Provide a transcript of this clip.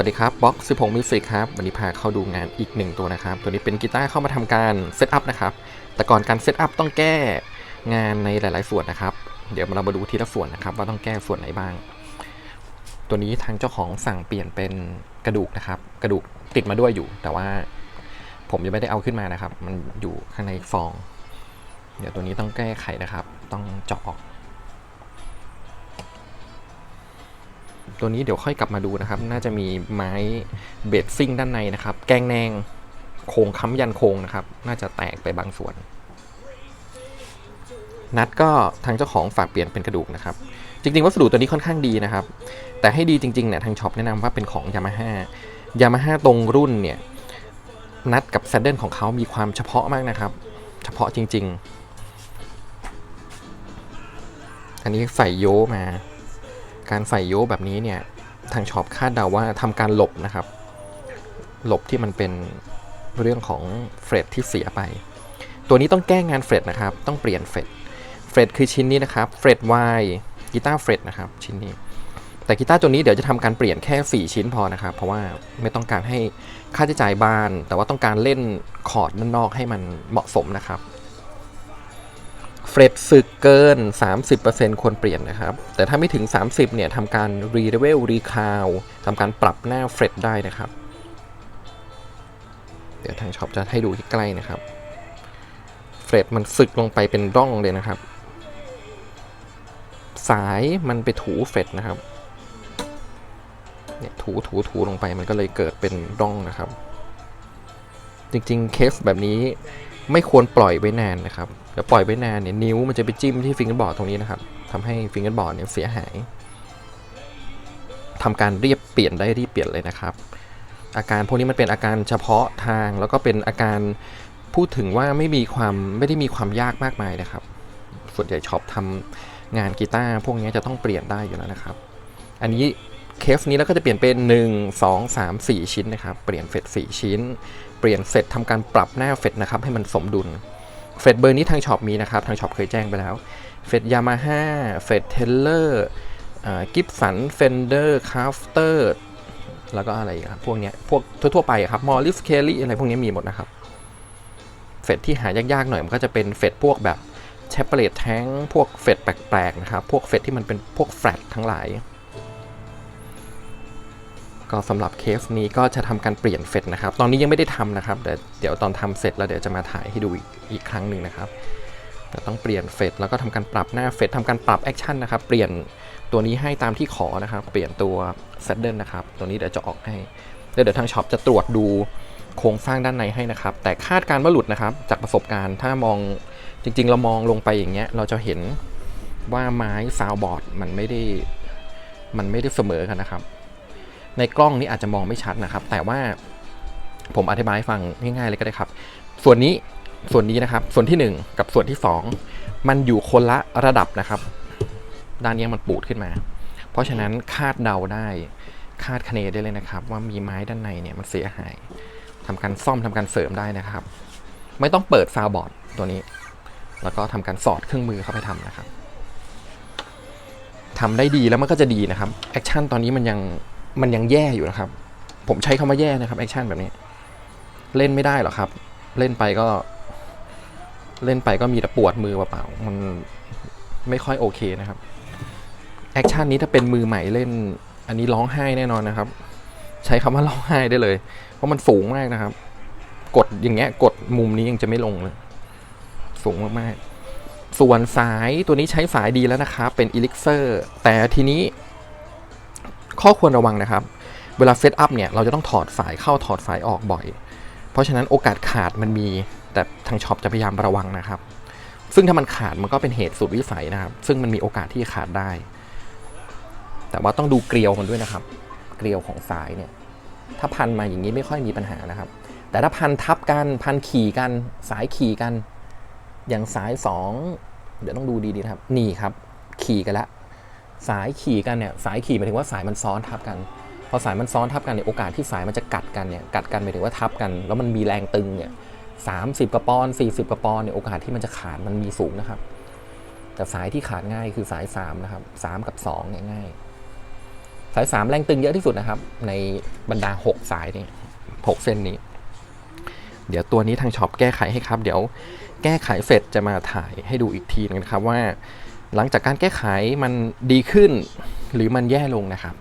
วัสดีครับบ็อก16 Music ครับ วันนี้พาเข้าดูงานอีกหนึ่งตัวนะครับ ตัวนี้เป็นกีตาร์เข้ามาทำการเซตอัพนะครับ แต่ก่อนการเซตอัพต้องแก้งานในหลาย ๆ ส่วนนะครับ เดี๋ยวเรามาดูทีละส่วนนะครับ ว่าต้องแก้ส่วนไหนบ้าง ตัวนี้ทางเจ้าของสั่งเปลี่ยนเป็นกระดูกนะครับ กระดูกติดมาด้วยอยู่ แต่ว่าผมยังไม่ได้เอาขึ้นมานะครับ มันอยู่ข้างในฟอง เดี๋ยวตัวนี้ต้องแก้ไขนะครับ ต้องเจาะออก ตัวนี้เดี๋ยวค่อยกลับมาดูนะครับ น่าจะมีไม้เบดซิ่งด้านในนะครับ แกงแนงโครงค้ำยันโครงนะครับ น่าจะแตกไปบางส่วน นัดก็ทางเจ้าของฝากเปลี่ยนเป็นกระดูกนะครับ จริงๆวัสดุตัวนี้ค่อนข้างดีนะครับ แต่ให้ดีจริงๆเนี่ยทางช็อปแนะนำว่าเป็นของ Yamaha Yamaha ตรงรุ่นเนี่ยนัดกับแซดเดิลของเขามีความเฉพาะมากนะครับ เฉพาะจริง ๆ อันนี้ใส่โยมา การใส่โยแบบนี้เนี่ยทางช็อปคาดเดาว่าทำการหลบนะครับ หลบที่มันเป็นเรื่องของเฟรดที่เสียไป ตัวนี้ต้องแก้งานเฟรดนะครับ ต้องเปลี่ยนเฟรดเฟรดคือชิ้นนี้นะครับเฟรด Y กีตาร์เฟรดนะครับชิ้นนี้ แต่กีตาร์ตัวนี้เดี๋ยวจะทำการเปลี่ยนแค่ 4 ชิ้นพอนะครับ เพราะว่าไม่ต้องการให้ค่าใช้จ่ายบาน แต่ว่าต้องการเล่นคอร์ดด้านนอกให้มันเหมาะสมนะครับ รดสึกเกิน 30%ควรเปลี่ยนนะครับ แต่ถ้าไม่ถึง 30 เนี่ยทำการรีเลเวลรีคาวทำการปรับหน้าเฟรดได้นะครับ เดี๋ยวทางช็อปจะให้ดูที่ใกล้นะครับ เฟรดมันสึกลงไปเป็นร่องเลยนะครับ สายมันไปถูเฟรดนะครับ เนี่ยถูถูถูลงไปมันก็เลยเกิดเป็นร่องนะครับ จริงๆเคสแบบนี้ไม่ควรปล่อยไว้นานนะครับ ดี๋ยวปล่อยไว้นานเนี่ยนิ้วมันจะไปจิ้มที่ฟิงเกอร์บอร์ดตรงนี้นะครับทำให้ฟิงเกอร์บอร์ดเนี่ยเสียหายทำการเรียบเปลี่ยนได้รีบเปลี่ยนเลยนะครับ อาการพวกนี้มันเป็นอาการเฉพาะทางแล้วก็เป็นอาการพูดถึงว่าไม่มีความไม่ได้มีความยากมากมายนะครับ ส่วนใหญ่ช็อปทำงานกีตาร์พวกนี้จะต้องเปลี่ยนได้อยู่แล้วนะครับ อันนี้เคสนี้แล้วก็จะเปลี่ยนเป็น 1 2 3 4 ชิ้นนะครับ เปลี่ยนเฟด4ชิ้น เปลี่ยนเฟดทำการปรับหน้าเฟดนะครับให้มันสมดุล เฟดเบอร์นี้ทางช็อปมีนะครับ ทางช็อปเคยแจ้งไปแล้ว เฟดยามาฮ่าเฟดเทเลอร์กิฟสันเฟนเดอร์คาฟเตอร์แล้วก็อะไรครับ พวกเนี้ย พวกทั่วๆไปครับ มอริสเคลลี่อะไรพวกนี้มีหมดนะครับ เฟดที่หายากๆหน่อยมันก็จะเป็นเฟดพวกแบบแชปเปเลตแท้งพวกเฟดแปลกๆนะครับ พวกเฟดที่มันเป็นพวกแฟลตทั้งหลาย ก็สำหรับเคสนี้ก็จะทำการเปลี่ยนเฟดนะครับ ตอนนี้ยังไม่ได้ทำนะครับ เดี๋ยวตอนทำเสร็จแล้วเดี๋ยวจะมาถ่ายให้ดูอีกครั้งหนึ่งนะครับแต่ต้องเปลี่ยนเฟดแล้วก็ทำการปรับหน้าเฟดทำการปรับแอคชั่นนะครับ เปลี่ยนตัวนี้ให้ตามที่ขอนะครับ เปลี่ยนตัวเซดเดิลนะครับ ตัวนี้เดี๋ยวจะออกให้ เดี๋ยวทางช็อปจะตรวจดูโครงสร้างด้านในให้นะครับ แต่คาดการณ์ว่าหลุดนะครับ จากประสบการณ์ ถ้ามองจริง ๆ เรามองลงไปอย่างเงี้ย เราจะเห็นว่าไม้ซาวบอร์ดมันไม่ได้ มันไม่ได้เสมอกันนะครับ ในกล้องนี้อาจจะมองไม่ชัดนะครับ แต่ว่าผมอธิบายให้ฟังง่ายๆเลยก็ได้ครับ ส่วนนี้ส่วนนี้นะครับ ส่วนที่ 1 กับส่วนที่ 2 มันอยู่คนละระดับนะครับ ด้านนี้มันปูดขึ้นมา เพราะฉะนั้นคาดเดาได้คาดคะเนได้เลยนะครับ ว่ามีไม้ด้านในเนี่ยมันเสียหายทำการซ่อมทำการเสริมได้นะครับ ไม่ต้องเปิดซาวบอร์ดตัวนี้ แล้วก็ทำการสอดเครื่องมือเข้าไปทำนะครับทำได้ดีแล้วมันก็จะดีนะครับแอคชั่นตอนนี้มันยัง มันยังแย่อยู่นะครับ ผมใช้คำว่าแย่นะครับแอคชั่นแบบนี้ เล่นไม่ได้หรอกครับ เล่นไปก็ เล่นไปก็มีแต่ปวดมือเปล่าๆมันไม่ค่อยโอเคนะครับแอคชั่นนี้ถ้าเป็นมือใหม่เล่น อันนี้ร้องไห้แน่นอนนะครับ ใช้คำว่าร้องไห้ได้เลย เพราะมันสูงมากนะครับ กดอย่างเงี้ยกดมุมนี้ยังจะไม่ลงเลยสูงมากๆส่วนสายตัวนี้ใช้สายดีแล้วนะครับ เป็น Elixir แต่ทีนี้ ข้อควรระวังนะครับ เวลาเซตอัพเนี่ยเราจะต้องถอดสายเข้าถอดสายออกบ่อย เพราะฉะนั้นโอกาสขาดมันมี แต่ทางช็อปจะพยายามระวังนะครับ ซึ่งถ้ามันขาดมันก็เป็นเหตุสุดวิสัยนะครับ ซึ่งมันมีโอกาสที่ขาดได้ แต่ว่าต้องดูเกลียวมันด้วยนะครับ เกลียวของสายเนี่ยถ้าพันมาอย่างนี้ไม่ค่อยมีปัญหานะครับ แต่ถ้าพันทับกันพันขี่กันสายขี่กัน อย่างสายสองเดี๋ยวต้องดูดีๆนะครับ นี่ครับ ขี่กันละ สายขี่กันเนี่ยสายขี่หมายถึงว่าสายมันซ้อนทับกัน พอสายมันซ้อนทับกันเนี่ยโอกาสที่สายมันจะกัดกันเนี่ยกัดกันหมายถึงว่าทับกัน แล้วมันมีแรงตึงเนี่ยสามสิบกระปอนสี่สิบกระปอนเนี่ยโอกาสที่มันจะขาดมันมีสูงนะครับ แต่สายที่ขาดง่ายคือสายสามนะครับสามกับสองเนี่ยง่าย สายสามแรงตึงเยอะที่สุดนะครับ ในบรรดาหกสายนี้หกเส้นนี้ เดี๋ยวตัวนี้ทางช็อปแก้ไขให้ครับ เดี๋ยวแก้ไขเสร็จจะมาถ่ายให้ดูอีกทีนึงนะครับว่า หลังจากการแก้ไขมันดีขึ้นหรือมันแย่ลงนะครับ